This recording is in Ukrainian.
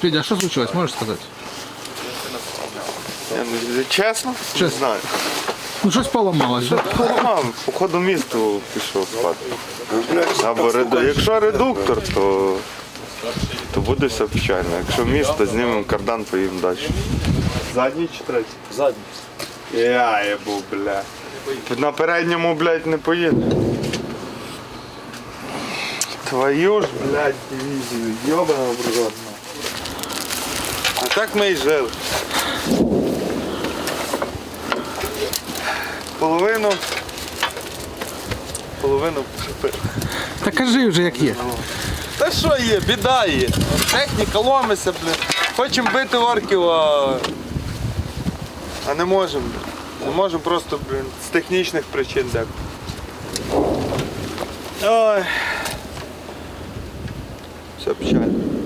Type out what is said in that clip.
Федя, а що случилось, можеш сказати? Я не- Чесно? Не Чесно. знаю. Ну щось поламалось. да? Поламав, по ходу місту пішов спати. Або реду... Якщо редуктор, то, то буде все печально. Якщо міст, то знімемо кардан, поїдемо далі. Задній чи третій? Задній. Я єбу, бля. На передньому, блядь, не поїде. Твою ж, блядь, дивізію, йобана в рот. Так ми і жили. Половину. Половину припили. Та кажи вже як є. Та що є, біда є. Техніка ломиться, блін. Хочемо бити орків, а, а не можемо. Не можемо просто, блін, з технічних причин деколи. Ой. Все печально.